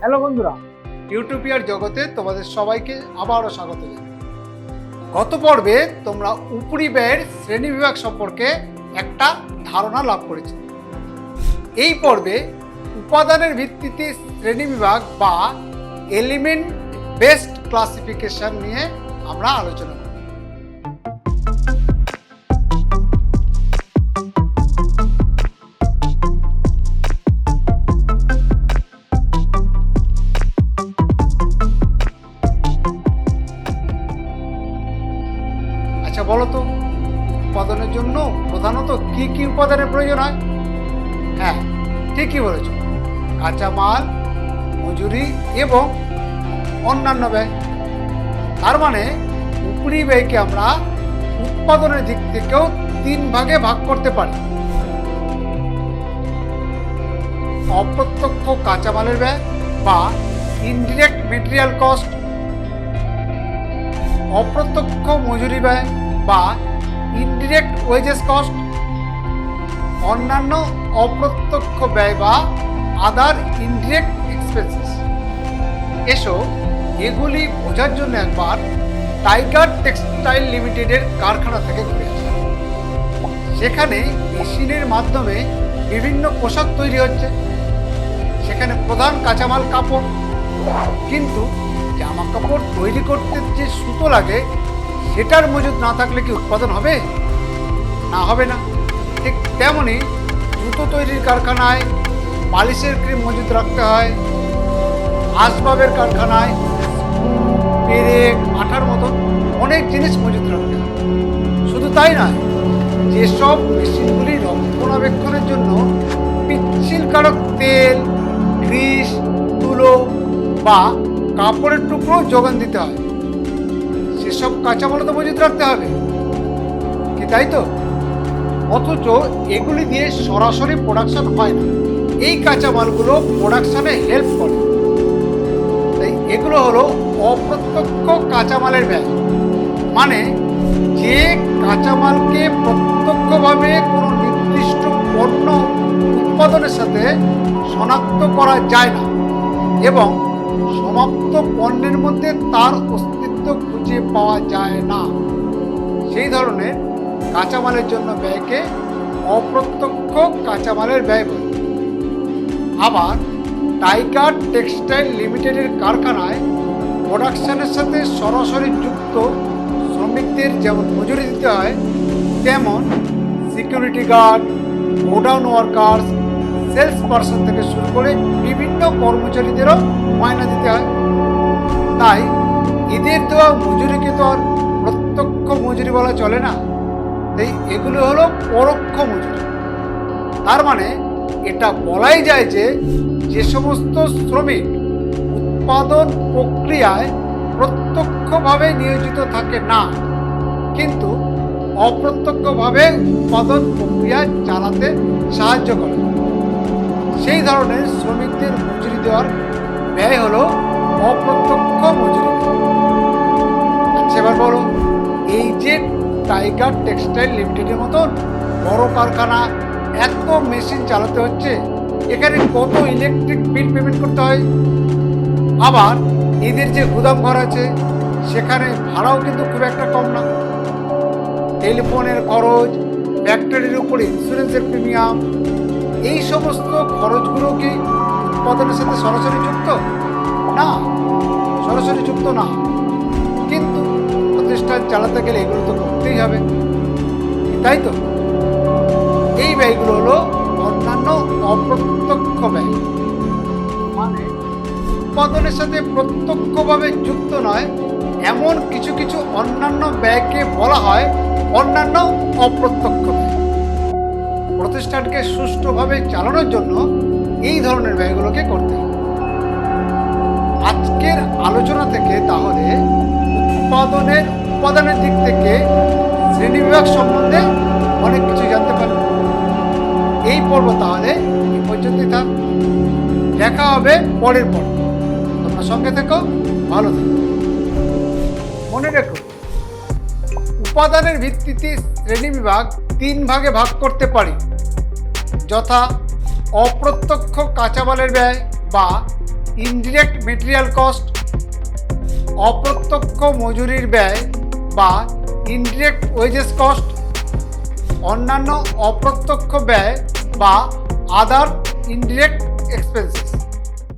Hello বন্ধুরা, ইউটোপিয়ার জগতে তোমাদের সবাইকে আবারও স্বাগত জানাই। গত পর্বে তোমরা উপরি ব্যয়ের শ্রেণীবিভাগ সম্পর্কে একটা ধারণা লাভ করেছে। এই পর্বে উপাদানের ভিত্তিতে শ্রেণীবিভাগ বা এলিমেন্ট বেস্ট ক্লাসিফিকেশন নিয়ে আমরা আলোচনা আচ্ছা বলো তো, উৎপাদনের জন্য প্রধানত কি কি উপাদানের প্রয়োজন হয়? হ্যাঁ ঠিকই বলেছ। কাঁচামাল মজুরি এবং অন্যান্য ব্যয়। তার মানে উপরি ব্যয়কে আমরা উৎপাদনের দিক থেকেও তিন ভাগে ভাগ করতে পারি। অপ্রত্যক্ষ কাঁচামালের ব্যয় বা ইনডিরেক্ট মেটেরিয়াল কস্ট অপ্রত্যক্ষ মজুরি ব্যয় বা ইনডিরেক্ট ওয়েজেস কস্ট অন্যান্য অপ্রত্যক্ষ ব্যয় বা আদার ইনডিরেক্ট এক্সপেন্সেস এসো এগুলি বোঝার জন্য একবার টাইগার টেক্সটাইল লিমিটেডের কারখানা থেকে ঘুরে আসি। সেখানে মেশিনের মাধ্যমে বিভিন্ন পোশাক তৈরি হচ্ছে। সেখানে প্রধান কাঁচামাল কাপড়। কিন্তু জামা কাপড় তৈরি করতে যে সুতো লাগে সেটার মজুদ না থাকলে কি উৎপাদন হবে? না হবে না। ঠিক তেমনই জুতো তৈরির কারখানায় পালিশের ক্রিম মজুদ রাখতে হয়। আসবাবের কারখানায় পেরেক আঠার মতো অনেক জিনিস মজুদ রাখতে হয়। শুধু তাই নয়, যেসব মেশিনগুলি রক্ষণাবেক্ষণের জন্য পিচ্ছিলকারক তেল, গ্রিস, তুলো বা কাপড়ের টুকরো যোগান দিতে হয় সেসব কাঁচামালও তো মজুদ রাখতে হবে। কি তাই তো? অথচ এগুলি দিয়ে সরাসরি প্রোডাকশন হয় না। এই কাঁচামালগুলো প্রোডাকশনে হেল্প করে। তাই এগুলো হলো অপ্রত্যক্ষ কাঁচামালের ব্যয়। মানে যে কাঁচামালকে প্রত্যক্ষভাবে কোনো নির্দিষ্ট পণ্য উৎপাদনের সাথে শনাক্ত করা যায় না এবং সমাপ্ত পণ্যের মধ্যে তার অস্তিত্ব খুঁজে পাওয়া যায় না। সেই ধরনের কাঁচামালের জন্য ব্যয়কে অপ্রত্যক্ষ কাঁচামালের ব্যয় বলে। আবার টাইগার টেক্সটাইল লিমিটেডের কারখানায় প্রোডাকশনের সাথে সরাসরি যুক্ত শ্রমিকদের যেমন মজুরি দিতে হয়, তেমন security guard, godown workers, sales person থেকে শুরু করে বিভিন্ন কর্মচারীদেরও মায়না দিতে হয়। তাই এদের দেওয়া মজুরিকে তো আর প্রত্যক্ষ মজুরি বলা চলে না। তাই এগুলো হলো পরোক্ষ মজুরি। তার মানে এটা বলাই যায় যে যে সমস্ত শ্রমিক উৎপাদন প্রক্রিয়ায় প্রত্যক্ষভাবে নিয়োজিত থাকে না, কিন্তু অপ্রত্যক্ষভাবে উৎপাদন প্রক্রিয়া চালাতে সাহায্য করে। সেই ধরনের শ্রমিকদের মজুরি দেওয়ার ব্যয় হলো অপ্রত্যক্ষ মজুরি। এবার বলো, এই যে টাইগার টেক্সটাইল লিমিটেডের মতন বড় কারখানা এত মেশিন চালাতে হচ্ছে, এখানে কত ইলেকট্রিক বিল পেমেন্ট করতে হয়? আবার এদের যে গুদাম ঘর আছে, সেখানে ভাড়াও কিন্তু খুব একটা কম না। টেলিফোনের খরচ ফ্যাক্টরির উপর ইন্স্যুরেন্সের প্রিমিয়াম এই সমস্ত খরচগুলো কি উৎপাদনের সাথে সরাসরি যুক্ত? না, সরাসরি যুক্ত না। কিন্তু প্রতিষ্ঠান চালাতে গেলে এগুলো তো করতেই হবে। তাই তো? এই ব্যয়গুলো হলো অন্যান্য অপ্রত্যক্ষ ব্যয়। মানে উৎপাদনের সাথে প্রত্যক্ষভাবে যুক্ত নয়, এমন কিছু কিছু অন্যান্য ব্যয়কে বলা হয় অন্যান্য অপ্রত্যক্ষ ব্যয়। প্রতিষ্ঠানকে সুষ্ঠুভাবে চালানোর জন্য এই ধরনের ব্যয়গুলোকে করতে হবে। আজকের আলোচনা থেকে তাহলে উৎপাদনের উপাদানের দিক থেকে শ্রেণীবিভাগ সম্বন্ধে অনেক কিছু জানতে পারবে। এই পর্ব তাহলে এই পর্যন্তই থাক। দেখা হবে পরের পর্ব। তোমরা সঙ্গে থেকো, ভালো থেকো। মনে রেখো, উপাদানের ভিত্তিতে শ্রেণীবিভাগ তিন ভাগে ভাগ করতে পারি। যথা অপ্রত্যক্ষ কাঁচামালের ব্যয় বা ইনডিরেক্ট মেটেরিয়াল কস্ট অপ্রত্যক্ষ মজুরির ব্যয় বা ইনডিরেক্ট ওয়েজেস কস্ট অন্যান্য অপ্রত্যক্ষ ব্যয় বা আদার ইনডিরেক্ট এক্সপেন্সেস